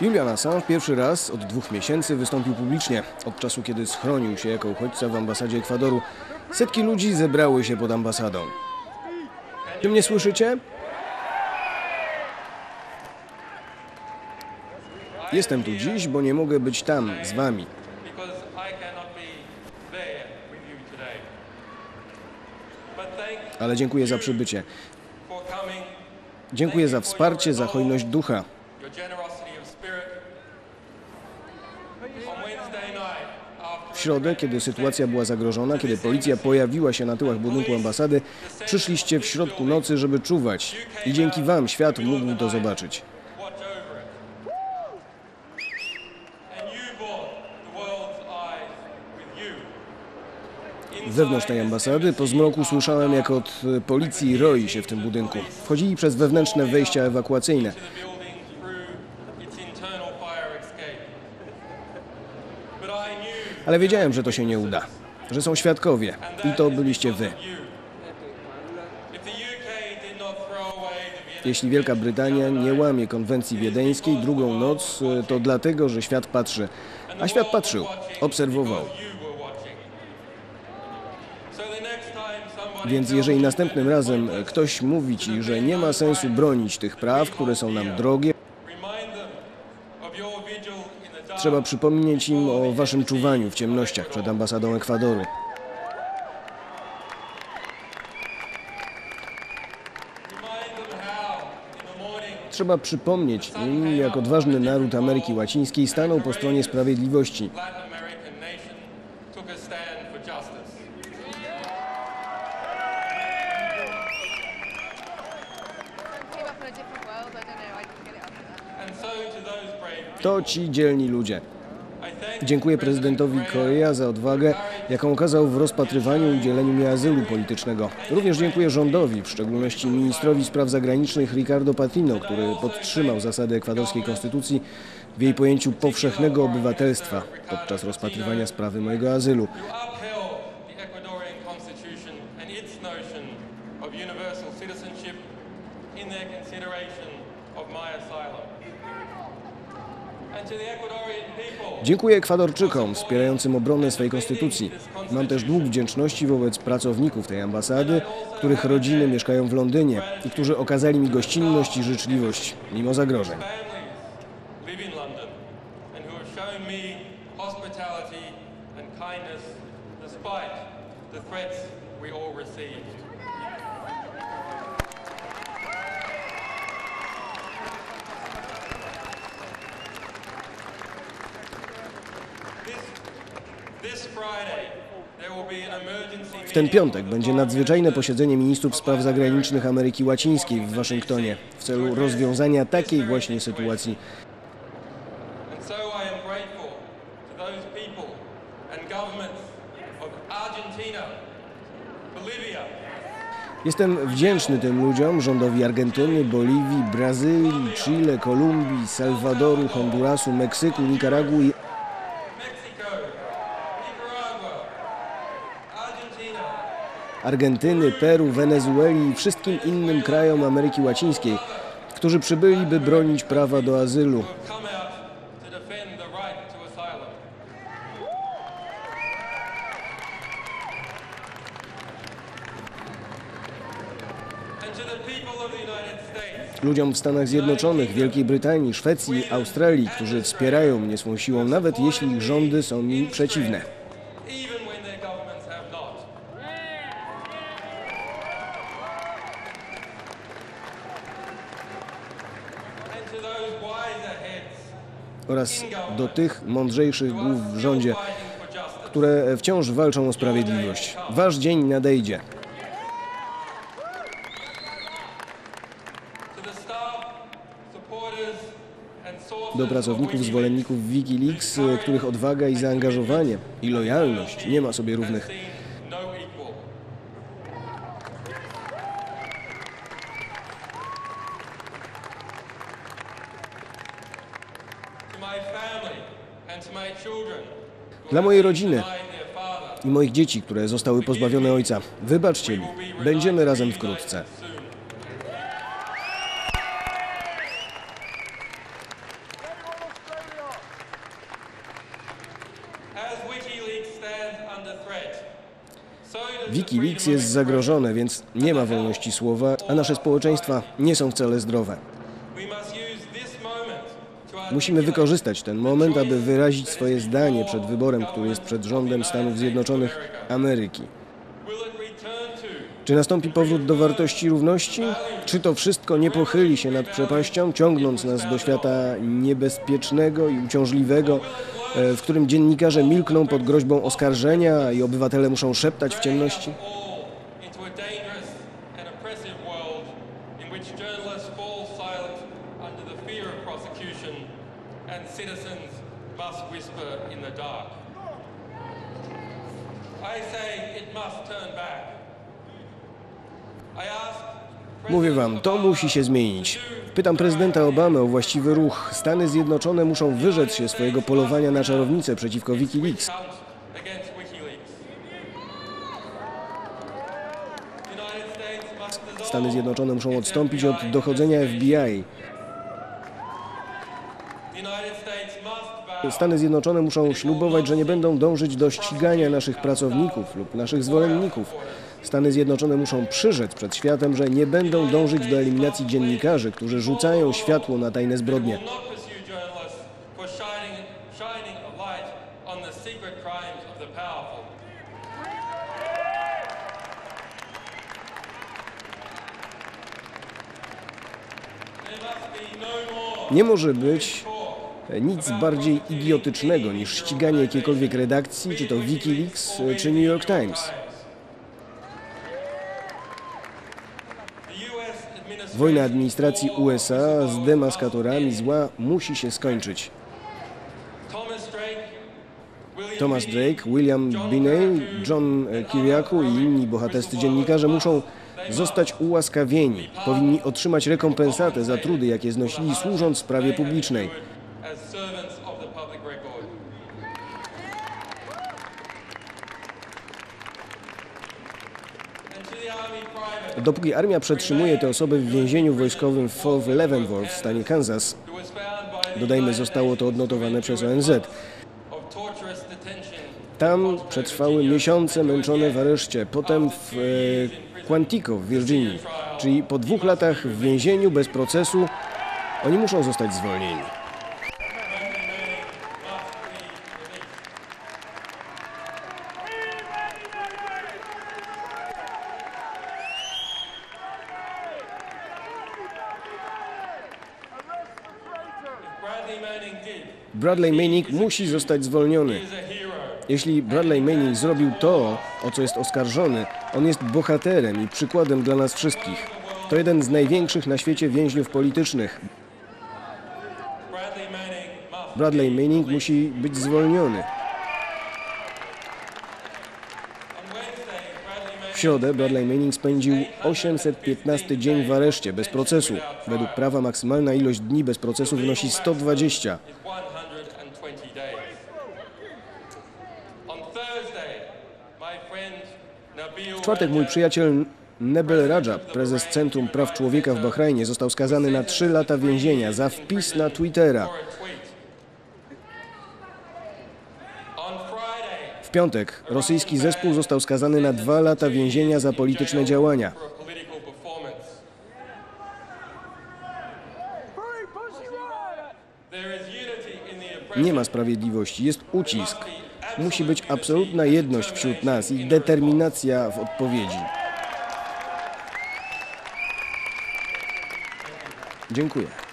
Julian Assange pierwszy raz od dwóch miesięcy wystąpił publicznie, od czasu kiedy schronił się jako uchodźca w ambasadzie Ekwadoru. Setki ludzi zebrały się pod ambasadą. Czy mnie słyszycie? Jestem tu dziś, bo nie mogę być tam z wami. Ale dziękuję za przybycie. Dziękuję za wsparcie, za hojność ducha. W środę, kiedy sytuacja była zagrożona, kiedy policja pojawiła się na tyłach budynku ambasady, przyszliście w środku nocy, żeby czuwać. I dzięki wam świat mógł to zobaczyć. Wewnątrz tej ambasady po zmroku słyszałem, jak od policji roi się w tym budynku. Wchodzili przez wewnętrzne wejścia ewakuacyjne. Ale wiedziałem, że to się nie uda. Że są świadkowie. I to byliście wy. Jeśli Wielka Brytania nie łamie konwencji wiedeńskiej drugą noc, to dlatego, że świat patrzy. A świat patrzył, obserwował. Więc jeżeli następnym razem ktoś mówi ci, że nie ma sensu bronić tych praw, które są nam drogie, remind them of your vigil in the dark. Trzeba przypomnieć im o waszym czuwaniu w ciemnościach przed ambasadą Ekwadoru. Trzeba przypomnieć im, jak odważny naród Ameryki Łacińskiej stanął po stronie sprawiedliwości. To ci dzielni ludzie. Dziękuję prezydentowi Korea za odwagę, jaką okazał w rozpatrywaniu i udzieleniu mi azylu politycznego. Również dziękuję rządowi, w szczególności ministrowi spraw zagranicznych Ricardo Patino, który podtrzymał zasady ekwadorskiej konstytucji w jej pojęciu powszechnego obywatelstwa podczas rozpatrywania sprawy mojego azylu. in their consideration Dziękuję Ekwadorczykom wspierającym obronę swej konstytucji. Mam też dług wdzięczności wobec pracowników tej ambasady, których rodziny mieszkają w Londynie i którzy okazali mi gościnność i życzliwość mimo zagrożeń. hospitality and kindness despite the threats we all received. W ten piątek będzie nadzwyczajne posiedzenie ministrów spraw zagranicznych Ameryki Łacińskiej w Waszyngtonie w celu rozwiązania takiej właśnie sytuacji. Jestem wdzięczny tym ludziom, rządowi Argentyny, Boliwii, Brazylii, Chile, Kolumbii, Salwadoru, Hondurasu, Meksyku, Nikaragui, Argentyny, Peru, Wenezueli i wszystkim innym krajom Ameryki Łacińskiej, którzy przybyli, by bronić prawa do azylu. Ludziom w Stanach Zjednoczonych, Wielkiej Brytanii, Szwecji, Australii, którzy wspierają mnie swą siłą, nawet jeśli ich rządy są mi przeciwne. Oraz do tych mądrzejszych głów w rządzie, które wciąż walczą o sprawiedliwość. Wasz dzień nadejdzie. Do pracowników, zwolenników Wikileaks, których odwaga i zaangażowanie i lojalność nie ma sobie równych. Dla mojej rodziny i moich dzieci, które zostały pozbawione ojca, wybaczcie mi, będziemy razem wkrótce. Wikileaks jest zagrożone, więc nie ma wolności słowa, a nasze społeczeństwa nie są wcale zdrowe. Musimy wykorzystać ten moment, aby wyrazić swoje zdanie przed wyborem, który jest przed rządem Stanów Zjednoczonych Ameryki. Czy nastąpi powrót do wartości równości? Czy to wszystko nie pochyli się nad przepaścią, ciągnąc nas do świata niebezpiecznego i uciążliwego, e, w którym dziennikarze milkną pod groźbą oskarżenia i obywatele muszą szeptać w ciemności? Must whisper in the dark. I say it must turn back. I ask Mówię wam, to musi się zmienić. Pytam prezydenta Obamy o właściwy ruch. Stany Zjednoczone muszą wyrzec się swojego polowania na czarownicę przeciwko Wikileaks. Stany Zjednoczone muszą odstąpić od dochodzenia FBI. Stany Zjednoczone muszą ślubować, że nie będą dążyć do ścigania naszych pracowników lub naszych zwolenników. Stany Zjednoczone muszą przyrzec przed światem, że nie będą dążyć do eliminacji dziennikarzy, którzy rzucają światło na tajne zbrodnie. Nie może być nic bardziej idiotycznego niż ściganie jakiejkolwiek redakcji, czy to Wikileaks, czy New York Times. Wojna administracji USA z demaskatorami zła musi się skończyć. Thomas Drake, William Binney, John Kiriakou i inni bohaterscy dziennikarze muszą zostać ułaskawieni. Powinni otrzymać rekompensatę za trudy, jakie znosili służąc sprawie publicznej. as servants of the public record. And to the army private Dopóki armia przetrzymuje te osoby w więzieniu wojskowym w Fort Leavenworth w stanie Kansas, dodajmy, zostało to odnotowane przez ONZ, Tam przetrwały miesiące męczone w areszcie, potem w e, Quantico w Virginii, czyli po dwóch latach w więzieniu bez procesu, oni muszą zostać zwolnieni. Bradley Manning musi zostać zwolniony. Jeśli Bradley Manning zrobił to, o co jest oskarżony, on jest bohaterem i przykładem dla nas wszystkich. To jeden z największych na świecie więźniów politycznych. Bradley Manning musi być zwolniony. On Wednesday, Bradley Manning W środę Bradley Manning spędził 815 dzień w areszcie bez procesu. Według prawa maksymalna ilość dni bez procesu wynosi 120. is 120 days. On Thursday, my friend Nabil W czwartek mój przyjaciel Nebel Rajab, prezes Centrum Praw Człowieka w Bahrajnie, został skazany na 3 lata więzienia za wpis na Twittera. for a tweet. On Friday, W piątek rosyjski zespół został skazany na 2 lata więzienia za polityczne działania. Nie ma sprawiedliwości, jest ucisk. Musi być absolutna jedność wśród nas i determinacja w odpowiedzi. Dziękuję.